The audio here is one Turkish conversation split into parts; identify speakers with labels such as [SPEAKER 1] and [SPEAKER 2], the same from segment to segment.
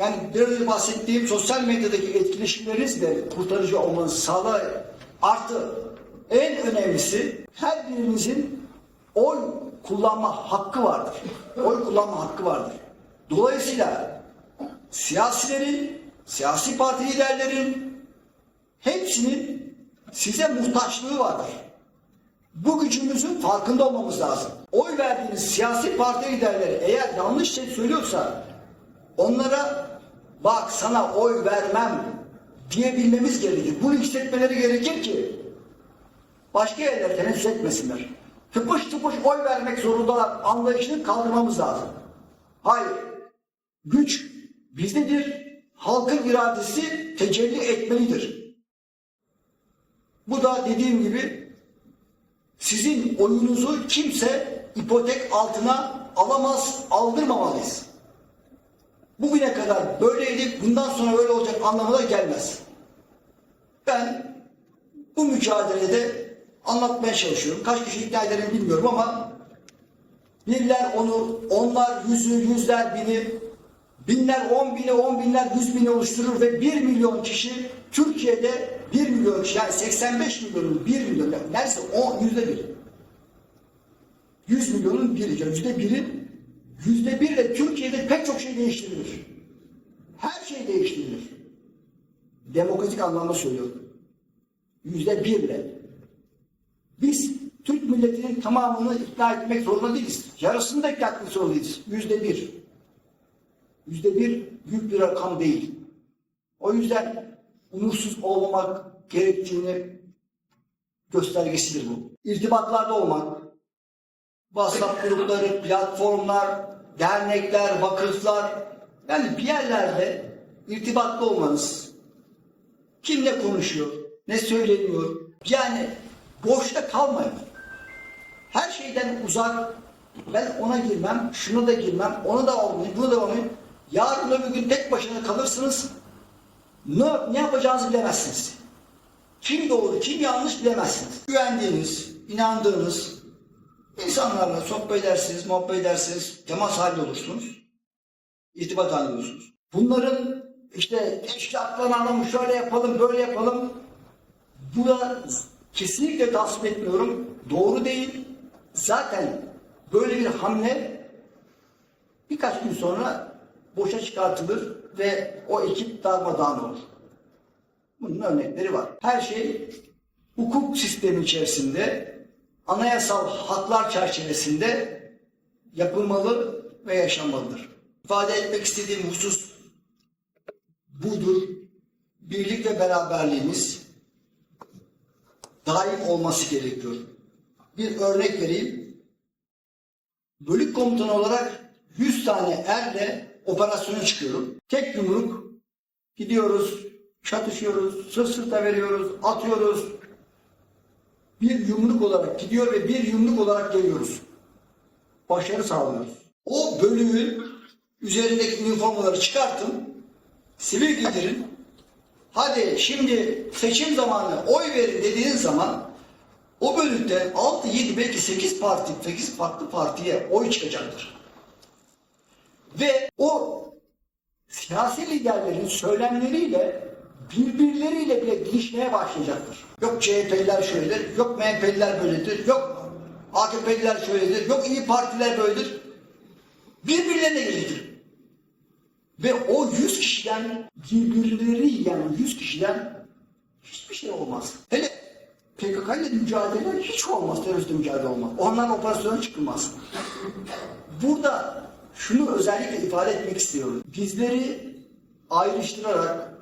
[SPEAKER 1] Yani biraz bahsettiğim sosyal medyadaki etkileşimleriniz de kurtarıcı olmanızı sağlar. Artı en önemlisi her birinizin oy kullanma hakkı vardır. Oy kullanma hakkı vardır. Dolayısıyla siyasilerin, siyasi parti liderlerin hepsinin size muhtaçlığı vardır. Bu gücümüzün farkında olmamız lazım. Oy verdiğiniz siyasi parti liderleri eğer yanlış şey söylüyorsa onlara bak sana oy vermem diyebilmemiz gerekir. Bunu hissetmeleri gerekir ki başka yerlere tenezzül etmesinler. Tıpış tıpış oy vermek zorundalar anlayışını kaldırmamız lazım. Hayır. Güç bizdedir. Halkın iradesi tecelli etmelidir. Bu da dediğim gibi sizin oyunuzu kimse ipotek altına alamaz, aldırmamalıyız. Bugüne kadar böyleydik, bundan sonra öyle olacak anlamına gelmez. Ben bu mücadelede anlatmaya çalışıyorum. Kaç kişi ikna ederim bilmiyorum ama birler onu, onlar yüzü, yüzler bini, binler on bini, on binler yüz bini oluşturur ve bir milyon kişi Türkiye'de bir milyon kişi yani 85 milyonun bir milyon yani neredeyse on yüzde bir. 100 milyonun biri, yüzde biri, yüzde birle Türkiye'de pek çok şey değiştirilir. Her şey değiştirilir. Demokratik anlamda söylüyorum. Yüzde birle. Biz Türk milletinin tamamını ikna etmek zorunda değiliz. Yarısını da ikna etmek zorundayız. Yüzde bir. Yüzde bir büyük bir rakam değil. O yüzden unursuz olmamak gerektiğini göstergesidir bu. İrtibatlarda olmak, WhatsApp grupları, platformlar, dernekler, vakıflar, yani bir yerlerde irtibatlı olmanız, kim ne konuşuyor, ne söyleniyor, yani boşta kalmayın. Her şeyden uzak, ben ona girmem, şuna da girmem, ona da olmayayım, bunu da olmayayım. Yarın öbür gün tek başına kalırsınız, ne, ne yapacağınızı bilemezsiniz. Kim doğru, kim yanlış bilemezsiniz. Güvendiğiniz, inandığınız insanlarla sohbet edersiniz, muhabbet edersiniz, temas halinde olursunuz. İrtibat halinde olursunuz. Bunların işte teşkilatlanalım, şöyle yapalım, böyle yapalım. Bu da kesinlikle tasvip etmiyorum. Doğru değil. Zaten böyle bir hamle birkaç gün sonra boşa çıkartılır ve o ekip darmadağın olur. Bunun örnekleri var. Her şey hukuk sistemi içerisinde, anayasal haklar çerçevesinde yapılmalı ve yaşanmalıdır. İfade etmek istediğim husus budur. Birlik ve beraberliğimiz daim olması gerekiyor. Bir örnek vereyim. Bölük komutanı olarak 100 tane erle operasyona çıkıyorum. Tek yumruk gidiyoruz, çatışıyoruz, sırt sırta veriyoruz, atıyoruz. Bir yumruk olarak gidiyor ve bir yumruk olarak geliyoruz. Başarı sağlıyoruz. O bölüğün üzerindeki üniformaları çıkartın, sivil giydirin. Hadi şimdi seçim zamanı oy verin dediğiniz zaman o bölükte 6, 7, belki 8 parti, 8 farklı partiye oy çıkacaktır. Ve o siyasi liderlerin söylemleriyle birbirleriyle bile gidişmeye başlayacaktır. Yok CHP'liler şöyledir, yok MHP'liler böyledir, yok AKP'liler şöyledir, yok iyi partiler böyledir. Birbirlerine gelecektir. Ve o 100 kişiden birbirleri yiyen 100 kişiden hiçbir şey olmaz. Hele PKK ile mücadele hiç olmaz. Teröristle mücadele olmaz. Onların operasyona çıkılmaz. Burada şunu özellikle ifade etmek istiyorum. Bizleri ayrıştırarak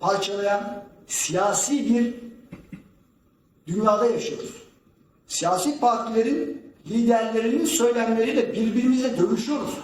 [SPEAKER 1] parçalayan siyasi bir dünyada yaşıyoruz. Siyasi partilerin liderlerinin söylemleriyle birbirimizle dövüşüyoruz.